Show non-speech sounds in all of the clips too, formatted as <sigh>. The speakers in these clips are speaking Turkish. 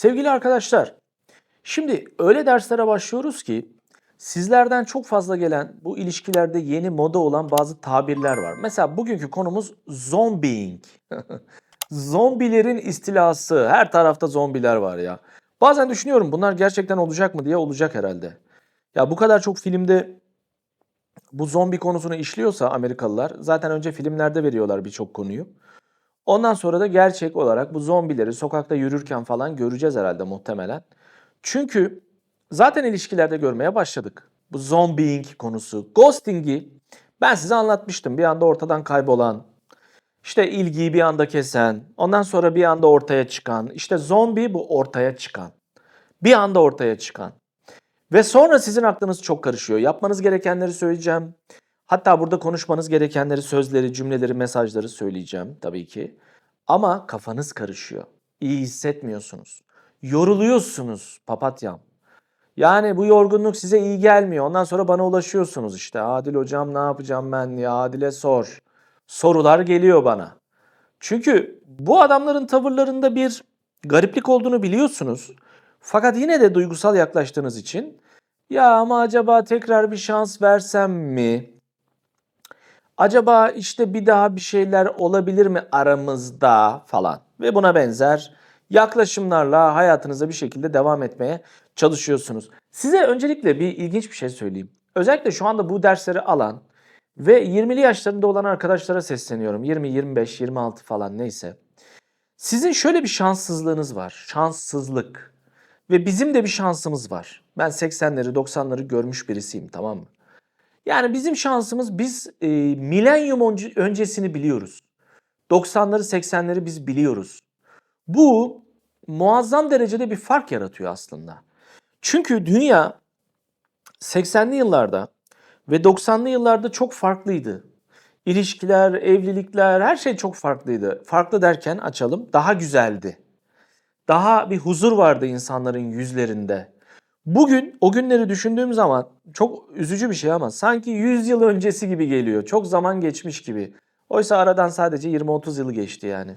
Sevgili arkadaşlar, şimdi öyle derslere başlıyoruz ki sizlerden çok fazla gelen bu ilişkilerde yeni moda olan bazı tabirler var. Mesela bugünkü konumuz zombieing. <laughs> Zombilerin istilası. Her tarafta zombiler var ya. Bazen düşünüyorum bunlar gerçekten olacak mı diye olacak herhalde. Ya bu kadar çok filmde bu zombi konusunu işliyorsa Amerikalılar zaten önce filmlerde veriyorlar birçok konuyu. Ondan sonra da gerçek olarak bu zombileri sokakta yürürken falan göreceğiz herhalde muhtemelen. Çünkü zaten ilişkilerde görmeye başladık. Bu zombieing konusu, ghosting'i ben size anlatmıştım. Bir anda ortadan kaybolan, işte ilgiyi bir anda kesen, ondan sonra bir anda ortaya çıkan, işte zombi bu ortaya çıkan. Bir anda ortaya çıkan. Ve sonra sizin aklınız çok karışıyor. Yapmanız gerekenleri söyleyeceğim. Hatta burada konuşmanız gerekenleri, sözleri, cümleleri, mesajları söyleyeceğim tabii ki. Ama kafanız karışıyor. İyi hissetmiyorsunuz. Yoruluyorsunuz papatyam. Yani bu yorgunluk size iyi gelmiyor. Ondan sonra bana ulaşıyorsunuz işte. Adil hocam ne yapacağım ben ya? Adil'e sor. Sorular geliyor bana. Çünkü bu adamların tavırlarında bir gariplik olduğunu biliyorsunuz. Fakat yine de duygusal yaklaştığınız için ya ama acaba tekrar bir şans versem mi? Acaba işte bir daha bir şeyler olabilir mi aramızda falan ve buna benzer yaklaşımlarla hayatınıza bir şekilde devam etmeye çalışıyorsunuz. Size öncelikle bir ilginç bir şey söyleyeyim. Özellikle şu anda bu dersleri alan ve 20'li yaşlarında olan arkadaşlara sesleniyorum. 20, 25, 26 falan neyse. Sizin şöyle bir şanssızlığınız var. Şanssızlık. Ve bizim de bir şansımız var. Ben 80'leri 90'ları görmüş birisiyim tamam mı? Yani bizim şansımız biz e, milenyum önce- öncesini biliyoruz. 90'ları 80'leri biz biliyoruz. Bu muazzam derecede bir fark yaratıyor aslında. Çünkü dünya 80'li yıllarda ve 90'lı yıllarda çok farklıydı. İlişkiler, evlilikler her şey çok farklıydı. Farklı derken açalım daha güzeldi. Daha bir huzur vardı insanların yüzlerinde. Bugün o günleri düşündüğüm zaman çok üzücü bir şey ama sanki 100 yıl öncesi gibi geliyor. Çok zaman geçmiş gibi. Oysa aradan sadece 20-30 yıl geçti yani.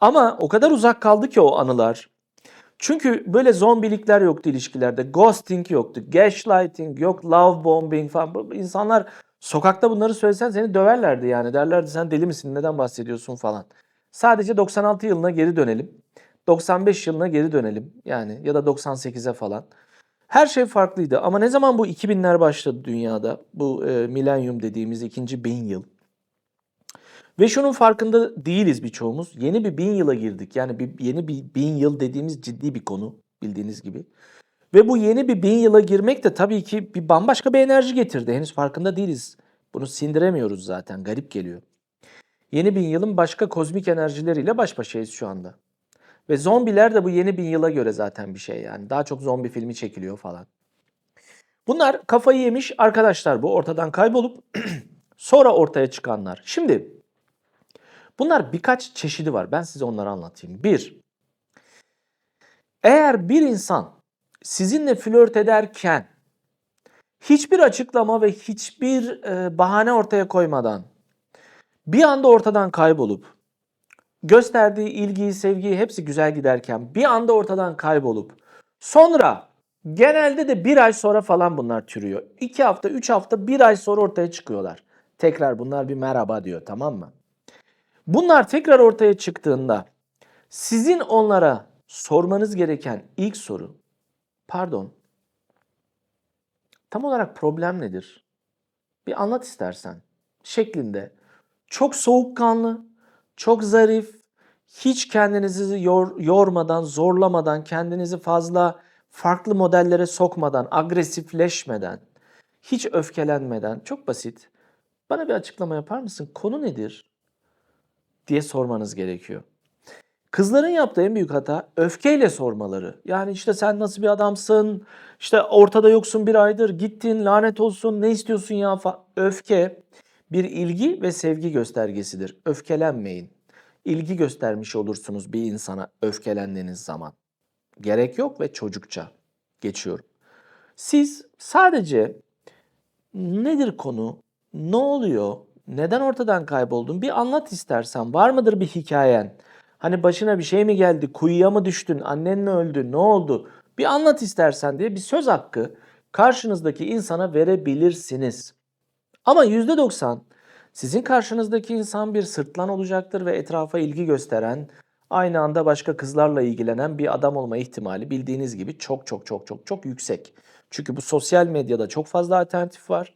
Ama o kadar uzak kaldı ki o anılar. Çünkü böyle zombilikler yoktu ilişkilerde. Ghosting yoktu. Gaslighting yok. Love bombing falan. İnsanlar sokakta bunları söylesen seni döverlerdi yani. Derlerdi sen deli misin? Neden bahsediyorsun falan. Sadece 96 yılına geri dönelim. 95 yılına geri dönelim. Yani ya da 98'e falan. Her şey farklıydı ama ne zaman bu 2000'ler başladı dünyada? Bu e, milenyum dediğimiz ikinci bin yıl. Ve şunun farkında değiliz birçoğumuz. Yeni bir bin yıla girdik. Yani bir, yeni bir bin yıl dediğimiz ciddi bir konu bildiğiniz gibi. Ve bu yeni bir bin yıla girmek de tabii ki bir bambaşka bir enerji getirdi. Henüz farkında değiliz. Bunu sindiremiyoruz zaten. Garip geliyor. Yeni bin yılın başka kozmik enerjileriyle baş başayız şu anda. Ve zombiler de bu yeni bin yıla göre zaten bir şey yani. Daha çok zombi filmi çekiliyor falan. Bunlar kafayı yemiş arkadaşlar bu ortadan kaybolup <clears throat> sonra ortaya çıkanlar. Şimdi bunlar birkaç çeşidi var. Ben size onları anlatayım. Bir, eğer bir insan sizinle flört ederken hiçbir açıklama ve hiçbir bahane ortaya koymadan bir anda ortadan kaybolup gösterdiği ilgiyi, sevgiyi hepsi güzel giderken bir anda ortadan kaybolup sonra genelde de bir ay sonra falan bunlar türüyor. İki hafta, üç hafta, bir ay sonra ortaya çıkıyorlar. Tekrar bunlar bir merhaba diyor tamam mı? Bunlar tekrar ortaya çıktığında sizin onlara sormanız gereken ilk soru pardon tam olarak problem nedir? Bir anlat istersen şeklinde çok soğukkanlı, çok zarif, hiç kendinizi yor- yormadan, zorlamadan, kendinizi fazla farklı modellere sokmadan, agresifleşmeden, hiç öfkelenmeden, çok basit. Bana bir açıklama yapar mısın? Konu nedir? diye sormanız gerekiyor. Kızların yaptığı en büyük hata öfkeyle sormaları. Yani işte sen nasıl bir adamsın? İşte ortada yoksun bir aydır, gittin, lanet olsun, ne istiyorsun ya. Öfke bir ilgi ve sevgi göstergesidir. Öfkelenmeyin. İlgi göstermiş olursunuz bir insana öfkelendiğiniz zaman. Gerek yok ve çocukça. Geçiyorum. Siz sadece nedir konu, ne oluyor, neden ortadan kayboldun bir anlat istersen. Var mıdır bir hikayen? Hani başına bir şey mi geldi? Kuyuya mı düştün? Annen mi öldü? Ne oldu? Bir anlat istersen diye bir söz hakkı karşınızdaki insana verebilirsiniz. Ama %90 sizin karşınızdaki insan bir sırtlan olacaktır ve etrafa ilgi gösteren, aynı anda başka kızlarla ilgilenen bir adam olma ihtimali bildiğiniz gibi çok çok çok çok çok yüksek. Çünkü bu sosyal medyada çok fazla alternatif var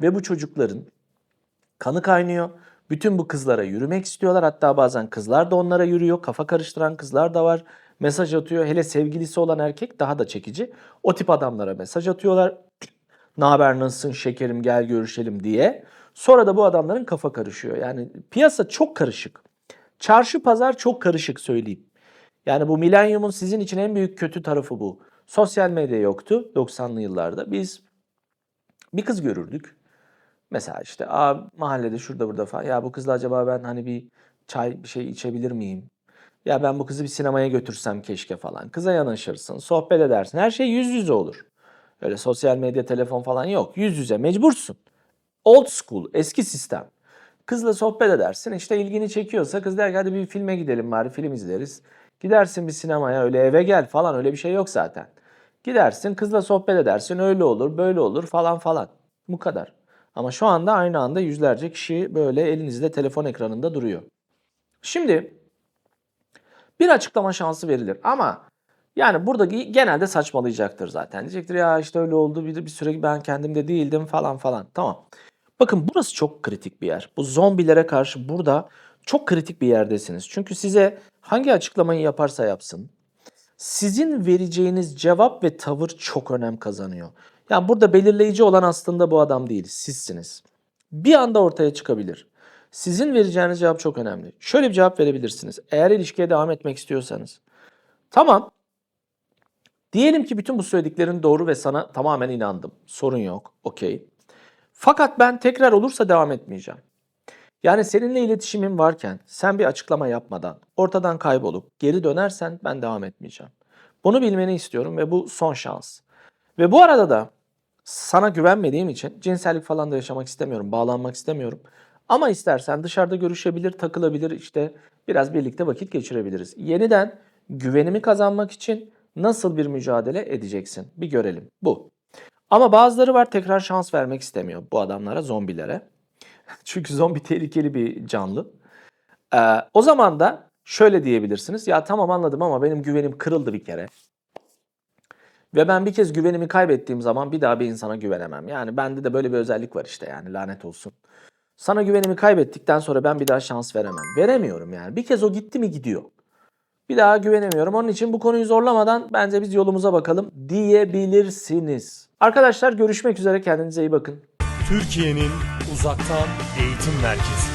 ve bu çocukların kanı kaynıyor. Bütün bu kızlara yürümek istiyorlar. Hatta bazen kızlar da onlara yürüyor. Kafa karıştıran kızlar da var. Mesaj atıyor. Hele sevgilisi olan erkek daha da çekici. O tip adamlara mesaj atıyorlar. Ne haber nasılsın şekerim gel görüşelim diye. Sonra da bu adamların kafa karışıyor. Yani piyasa çok karışık. Çarşı pazar çok karışık söyleyeyim. Yani bu milenyumun sizin için en büyük kötü tarafı bu. Sosyal medya yoktu 90'lı yıllarda. Biz bir kız görürdük. Mesela işte Aa, mahallede şurada burada falan. Ya bu kızla acaba ben hani bir çay bir şey içebilir miyim? Ya ben bu kızı bir sinemaya götürsem keşke falan. Kıza yanaşırsın, sohbet edersin. Her şey yüz yüze olur. Öyle sosyal medya, telefon falan yok. Yüz yüze mecbursun. Old school, eski sistem. Kızla sohbet edersin. İşte ilgini çekiyorsa kız der ki hadi bir filme gidelim bari film izleriz. Gidersin bir sinemaya öyle eve gel falan öyle bir şey yok zaten. Gidersin kızla sohbet edersin öyle olur böyle olur falan falan. Bu kadar. Ama şu anda aynı anda yüzlerce kişi böyle elinizde telefon ekranında duruyor. Şimdi bir açıklama şansı verilir ama yani burada ge- genelde saçmalayacaktır zaten. Diyecektir ya işte öyle oldu bir, bir süre ben kendimde değildim falan falan. Tamam. Bakın burası çok kritik bir yer. Bu zombilere karşı burada çok kritik bir yerdesiniz. Çünkü size hangi açıklamayı yaparsa yapsın sizin vereceğiniz cevap ve tavır çok önem kazanıyor. Yani burada belirleyici olan aslında bu adam değil, sizsiniz. Bir anda ortaya çıkabilir. Sizin vereceğiniz cevap çok önemli. Şöyle bir cevap verebilirsiniz. Eğer ilişkiye devam etmek istiyorsanız. Tamam. Diyelim ki bütün bu söylediklerin doğru ve sana tamamen inandım. Sorun yok. Okey. Fakat ben tekrar olursa devam etmeyeceğim. Yani seninle iletişimim varken sen bir açıklama yapmadan ortadan kaybolup geri dönersen ben devam etmeyeceğim. Bunu bilmeni istiyorum ve bu son şans. Ve bu arada da sana güvenmediğim için cinsellik falan da yaşamak istemiyorum, bağlanmak istemiyorum. Ama istersen dışarıda görüşebilir, takılabilir, işte biraz birlikte vakit geçirebiliriz. Yeniden güvenimi kazanmak için nasıl bir mücadele edeceksin? Bir görelim. Bu. Ama bazıları var tekrar şans vermek istemiyor bu adamlara, zombilere. <laughs> Çünkü zombi tehlikeli bir canlı. Ee, o zaman da şöyle diyebilirsiniz. Ya tamam anladım ama benim güvenim kırıldı bir kere. Ve ben bir kez güvenimi kaybettiğim zaman bir daha bir insana güvenemem. Yani bende de böyle bir özellik var işte yani lanet olsun. Sana güvenimi kaybettikten sonra ben bir daha şans veremem. Veremiyorum yani. Bir kez o gitti mi gidiyor. Bir daha güvenemiyorum. Onun için bu konuyu zorlamadan bence biz yolumuza bakalım diyebilirsiniz. Arkadaşlar görüşmek üzere. Kendinize iyi bakın. Türkiye'nin uzaktan eğitim merkezi.